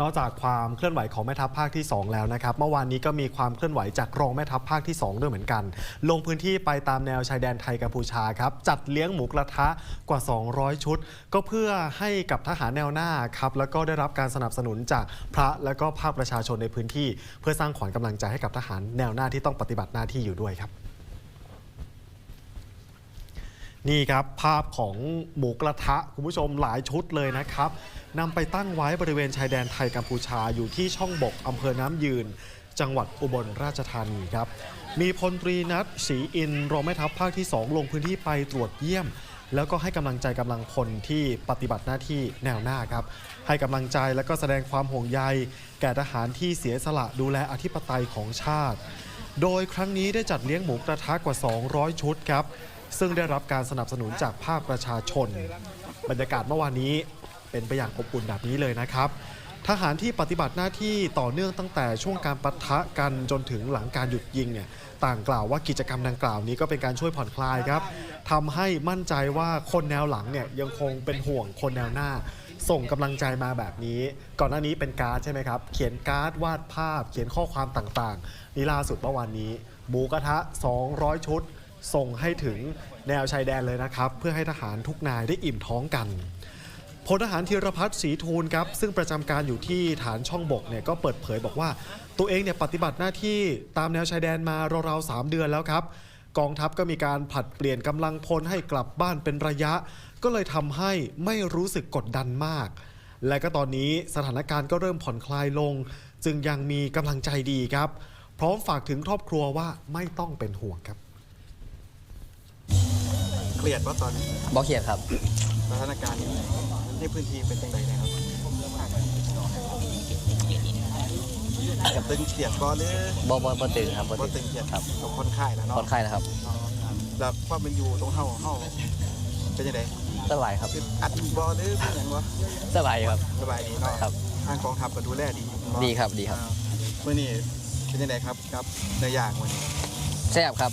นอกจากความเคลื่อนไหวของแม่ทัพภาคที่ 2 แล้วนะครับ เมื่อวานนี้ก็มีความเคลื่อนไหวจากรองแม่ทัพภาคที่ 2 ด้วยเหมือนกัน ลงพื้นที่ไปตามแนวชายแดนไทยกัมพูชาครับ จัดเลี้ยงหมูกระทะกว่า 200 ชุด ก็เพื่อให้กับทหารแนวหน้าครับ แล้วก็ได้รับการสนับสนุนจากพระและก็ภาคประชาชนในพื้นที่ เพื่อสร้างขวัญกำลังใจให้กับทหารแนวหน้าที่ต้องปฏิบัติหน้าที่อยู่ด้วยครับ นี่ครับ ภาพของหมูกระทะ คุณผู้ชมหลายชุดเลยนะครับนำไปตั้งไว้บริเวณชายแดนไทยกัมพูชาอยู่ที่ช่องบกอำเภอน้ำยืน จังหวัดอุบลราชธานีครับ มีพลตรีนัทศรีอินทร์รองแม่ทัพภาคที่ 2 ลงพื้นที่ไปตรวจเยี่ยม แล้วก็ให้กำลังใจกำลังพลที่ปฏิบัติหน้าที่แนวหน้าครับ ให้กำลังใจและก็แสดงความห่วงใย แก่ทหารที่เสียสละดูแลอธิปไตยของชาติ โดยครั้งนี้ได้จัดเลี้ยงหมูกระทะกว่า 200 ชุดครับ ซึ่งได้รับการสนับสนุนจากภาคประชาชน บรรยากาศเมื่อวานนี้เป็นไปอย่างอบอุ่นแบบนี้เลยนะครับ ทหารที่ปฏิบัติหน้าที่ต่อเนื่องตั้งแต่ช่วงการปะทะกันจนถึงหลังการหยุดยิงเนี่ยต่างกล่าวว่ากิจกรรมดังกล่าวนี้ก็เป็นการช่วยผ่อนคลายครับทำให้มั่นใจว่าคนแนวหลังเนี่ยยังคงเป็นห่วงคนแนวหน้า ส่งกำลังใจมาแบบนี้ ก่อนหน้านี้เป็นการ์ดใช่ไหมครับ เขียนการ์ดวาดภาพ เขียนข้อความต่างๆนี่ล่าสุดเมื่อวานนี้หมูกระทะ 200 ชุด ส่งให้ถึงแนวชายแดนเลยนะครับ เพื่อให้ทหารทุกนายได้อิ่มท้องกันพลทหารธีรพัฒน์ศรีทูลครับ ซึ่งประจำการอยู่ที่ฐานช่องบกเนี่ยก็เปิดเผยบอกว่า ตัวเองเนี่ยปฏิบัติหน้าที่ตามแนวชายแดนมาราวๆ3เดือนแล้วครับ กองทัพก็มีการผลัดเปลี่ยนกำลังพลให้กลับบ้านเป็นระยะ ก็เลยทำให้ไม่รู้สึกกดดันมาก และก็ตอนนี้สถานการณ์ก็เริ่มผ่อนคลายลง จึงยังมีกำลังใจดีครับ พร้อมฝากถึงครอบครัวว่าไม่ต้องเป็นห่วงครับ เครียดว่าตอนนี้บอเขียดครับสถานการณ์ในพื้นที่เป็นยังไงนะครับกับตึงเครียดก็หรือบอบอบอตื่นครับบอบ่ตื่ตึนงเครียดครับกับคนไข้แล้วเนาะคนไข้นะครับอ๋อแล้วความเป็นอยู่ตรงเฮาเฮาเป็นยังไงสบายครับคืออัดบ่หรือเป็นหยังวะสบายครับ สบายดีเนาะครับ ทางกองทัพก็ดูแลดีเนาะ ดีครับดีครับอ่ามื้อนี้เป็นยังไงครับครับเนื้อย่างมื้อนี้แซ่บครับ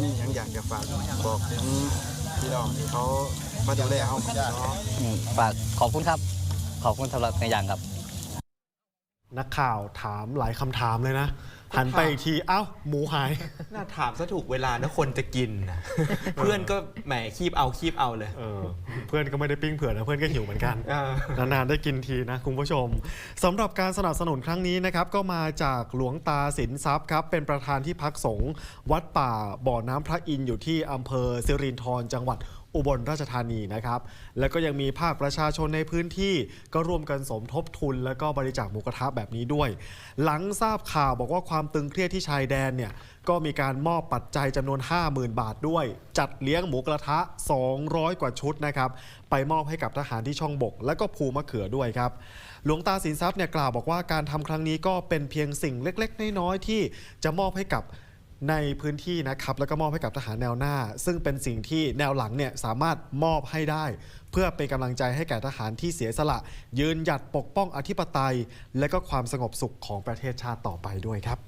นี่ยังอยากจะฝากบอกถึงพี่น้องที่เขามาดูแลเขาเนาะ อืมฝากขอบคุณครับ ขอบคุณสำหรับในอย่างครับ นักข่าวถามหลายคำถามเลยนะ หันไปอีกที เอ้า หมูหาย น่าถามซะถูกเวลานะคนจะกินนะ เพื่อนก็แหมคีบเอาคีบเอาเลย เออเพื่อนก็ไม่ได้ปิ้งเผื่อนะ เพื่อนก็หิวเหมือนกันเออนานๆได้กินทีนะ คุณผู้ชมสำหรับการสนับสนุนครั้งนี้นะครับ ก็มาจากหลวงตาสินทรัพย์ครับ เป็นประธานที่พักสงฆ์วัดป่าบ่อน้ำพระอินทร์อยู่ที่อำเภอสิรินธรจังหวัด อุบลราชธานีนะครับ แล้วก็ยังมีภาคประชาชนในพื้นที่ก็ร่วมกันสมทบทุน แล้วก็บริจาคหมูกระทะแบบนี้ด้วย หลังทราบข่าวบอกว่าความตึงเครียดที่ชายแดนเนี่ยก็มีการมอบปัจจัยจำนวน 50,000 บาทด้วย จัดเลี้ยงหมูกระทะ 200 กว่าชุดนะครับ ไปมอบให้กับทหารที่ช่องบก และก็ภูมะเขือด้วยครับ หลวงตาสินทรัพย์เนี่ยกล่าวบอกว่าการทำครั้งนี้ก็เป็นเพียงสิ่งเล็ก ๆ น้อยๆที่จะมอบให้กับ ในพื้นที่นะครับแล้วก็มอบให้กับทหารแนวหน้า ซึ่งเป็นสิ่งที่แนวหลังเนี่ยสามารถมอบให้ได้ เพื่อเป็นกำลังใจให้แก่ทหารที่เสียสละ ยืนหยัดปกป้องอธิปไตย และก็ความสงบสุขของประเทศชาติต่อไปด้วยครับ